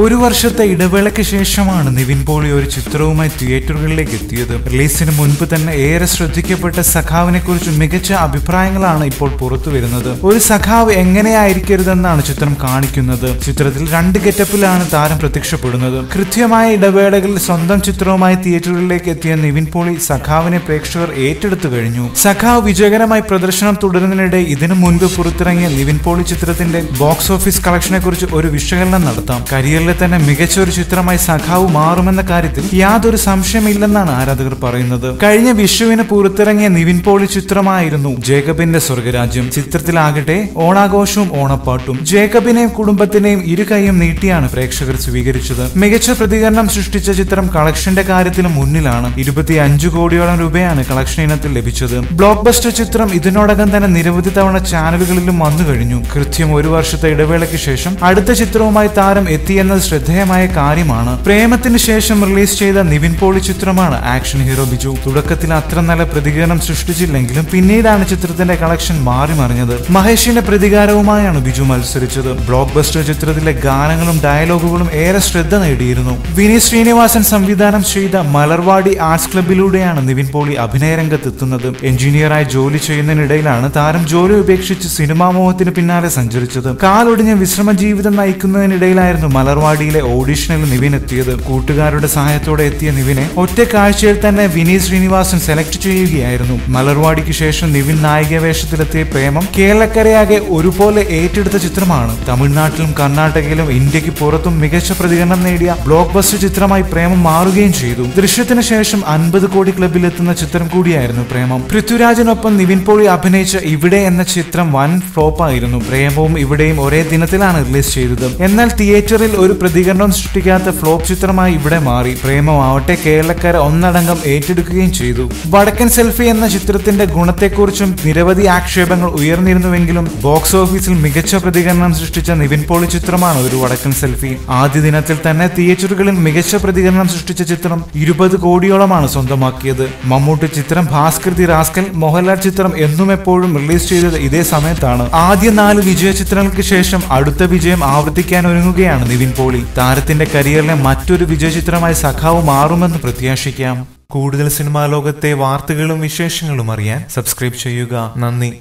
ഒരു വർഷത്തെ ഇടവേളയ്ക്ക് ശേഷമാണ് നിവിൻ പോളി ഒരു ചിത്രവുമായി തിയേറ്ററുകളിലേക്ക് എത്തിയത്. റിലീസിന് മുൻപ് തന്നെ ഏറെ ശ്രദ്ധിക്കപ്പെട്ട സഖാവിനെ കുറിച്ച് മികച്ച അഭിപ്രായങ്ങളാണ് ഇപ്പോൾ പുറത്തു വരുന്നത്. ഒരു സഖാവ് എങ്ങനെയായിരിക്കരുതെന്നാണ് ചിത്രം കാണിക്കുന്നത്. ചിത്രത്തിൽ രണ്ട് ഗെറ്റപ്പിലാണ് താരം പ്രത്യക്ഷപ്പെടുന്നത്. കൃത്യമായ ഇടവേളകളിൽ സ്വന്തം ചിത്രവുമായി തിയേറ്ററുകളിലേക്ക് എത്തിയ നിവിൻ പോളി സഖാവിനെ പ്രേക്ഷകർ ഏറ്റെടുത്തു കഴിഞ്ഞു. സഖാവ് വിജയകരമായി പ്രദർശനം തുടരുന്നതിനിടെ ഇതിനു മുൻപ് പുറത്തിറങ്ങിയ നിവിൻ പോളി ചിത്രത്തിന്റെ ബോക്സ് ഓഫീസ് കളക്ഷനെ കുറിച്ച് ഒരു വിശകലനം നടത്താം. കരിയറിലെ തന്നെ മികച്ച ഒരു ചിത്രമായി സഖാവ് മാറുമെന്ന കാര്യത്തിൽ യാതൊരു സംശയമില്ലെന്നാണ് ആരാധകർ പറയുന്നത്. കഴിഞ്ഞ വിഷുവിന് പുറത്തിറങ്ങിയ നിവിൻ പോളി ചിത്രമായിരുന്നു ജേക്കബിന്റെ സ്വർഗരാജ്യം. ചിത്രത്തിലാകട്ടെ ഓണാഘോഷവും ഓണപ്പാട്ടും. ജേക്കബിനെയും കുടുംബത്തിനെയും ഇരു കൈയും നീട്ടിയാണ് പ്രേക്ഷകർ സ്വീകരിച്ചത്. മികച്ച പ്രതികരണം സൃഷ്ടിച്ച ചിത്രം കളക്ഷന്റെ കാര്യത്തിൽ മുന്നിലാണ്. ഇരുപത്തി അഞ്ചു കോടിയോളം രൂപയാണ് കളക്ഷൻ ഇനത്തിൽ ലഭിച്ചത്. ബ്ലോക്ക് ബസ്റ്റർ ചിത്രം ഇതിനോടകം തന്നെ നിരവധി തവണ ചാനലുകളിലും വന്നു കഴിഞ്ഞു കൃത്യം ഒരു വർഷത്തെ ഇടവേളയ്ക്ക് ശേഷം അടുത്ത ചിത്രവുമായി താരം എത്തിയെന്നത് ശ്രദ്ധേയമായ കാര്യമാണ്. പ്രേമത്തിന് ശേഷം റിലീസ് ചെയ്ത നിവിൻ പോളി ചിത്രമാണ് ആക്ഷൻ ഹീറോ ബിജു. തുടക്കത്തിൽ അത്ര നല്ല പ്രതികരണം സൃഷ്ടിച്ചില്ലെങ്കിലും പിന്നീടാണ് ചിത്രത്തിന്റെ കളക്ഷൻ മാറി മറിഞ്ഞത്. മഹേഷിന്റെ പ്രതികാരവുമായാണ് ബിജു മത്സരിച്ചത്. ബ്ലോക്ക് ബസ്റ്റർ ചിത്രത്തിലെ ഗാനങ്ങളും ഡയലോഗുകളും ഏറെ ശ്രദ്ധ നേടിയിരുന്നു. വിനീത് ശ്രീനിവാസൻ സംവിധാനം ചെയ്ത മലർവാടി ആർട്സ് ക്ലബിലൂടെയാണ് നിവിൻ പോളി അഭിനയരംഗത്തെത്തുന്നത് എഞ്ചിനീയറായി ജോലി ചെയ്യുന്നതിനിടയിലാണ് താരം ജോലി ഉപേക്ഷിച്ച് സിനിമാ മോഹത്തിന് പിന്നാലെ സഞ്ചരിച്ചത്. കാലൊടിഞ്ഞ് വിശ്രമ ജീവിതം നയിക്കുന്നതിനിടയിലായിരുന്നു മലർവാടിയിലെ ഓഡിഷനിൽ നിവിൻ എത്തിയത്. കൂട്ടുകാരുടെ സഹായത്തോടെ എത്തിയ നിവിനെ ഒറ്റ കാഴ്ചയിൽ തന്നെ വിനീത് ശ്രീനിവാസൻ സെലക്ട് ചെയ്യുകയായിരുന്നു. മലർവാടിക്ക് ശേഷം നിവിൻ നായിക വേഷത്തിലെത്തിയ പ്രേമം കേരളക്കരയാകെ ഒരുപോലെ ഏറ്റെടുത്ത ചിത്രമാണ്. തമിഴ്നാട്ടിലും കർണാടകയിലും ഇന്ത്യയ്ക്ക് പുറത്തും മികച്ച പ്രതികരണം നേടിയ ബ്ലോക്ക് ബസ്റ്റർ ചിത്രമായി പ്രേമം മാറുകയും ചെയ്തു. ദൃശ്യത്തിന് ശേഷം അൻപത് കോടി ക്ലബിലെത്തുന്ന ചിത്രം കൂടിയായിരുന്നു പ്രേമം. പൃഥ്വിരാജിനൊപ്പം നിവിൻ പോളി അഭിനയിച്ച ഇവിടെ എന്ന ചിത്രം വൻ ഫ്ലോപ്പായിരുന്നു. പ്രേമവും ഇവിടെയും ഒരേ ദിനത്തിലാണ് റിലീസ് ചെയ്തത്. എന്നാൽ തിയേറ്ററിൽ ഒരു പ്രതികരണം സൃഷ്ടിക്കാത്ത ഫ്ലോപ്പ് ചിത്രമായി ഇവിടെ മാറി. പ്രേമമാവട്ടെ കേരളക്കാരെ ഒന്നടങ്കം ഏറ്റെടുക്കുകയും ചെയ്തു. വടക്കൻ സെൽഫി എന്ന ചിത്രത്തിന്റെ ഗുണത്തെക്കുറിച്ചും നിരവധി ആക്ഷേപങ്ങൾ ഉയർന്നിരുന്നുവെങ്കിലും ബോക്സ് ഓഫീസിൽ മികച്ച പ്രതികരണം സൃഷ്ടിച്ച നിവിൻ പോളി ചിത്രമാണ് ഒരു വടക്കൻ സെൽഫി. ആദ്യ ദിനത്തിൽ തന്നെ തിയേറ്ററുകളിൽ മികച്ച പ്രതികരണം സൃഷ്ടിച്ച ചിത്രം ഇരുപത് കോടിയോളമാണ് സ്വന്തമാക്കിയത്. മമ്മൂട്ടി ചിത്രം ഭാസ്കൃതി റാസ്കൽ മോഹൻലാൽ ചിത്രം എന്നും എപ്പോഴും റിലീസ് ചെയ്തത് ഇതേ സമയത്താണ്. ആദ്യ നാല് വിജയ ചിത്രങ്ങൾക്ക് ശേഷം അടുത്ത വിജയം ആവർത്തിക്കാൻ ഒരുങ്ങുകയാണ് നിവിൻ പോളി. താരത്തിന്റെ കരിയറിലെ മറ്റൊരു വിജയ ചിത്രമായി സഖാവ് മാറുമെന്ന് പ്രത്യാശിക്കാം. കൂടുതൽ സിനിമാ ലോകത്തെ വാർത്തകളും വിശേഷങ്ങളും അറിയാൻ സബ്സ്ക്രൈബ് ചെയ്യുക. നന്ദി.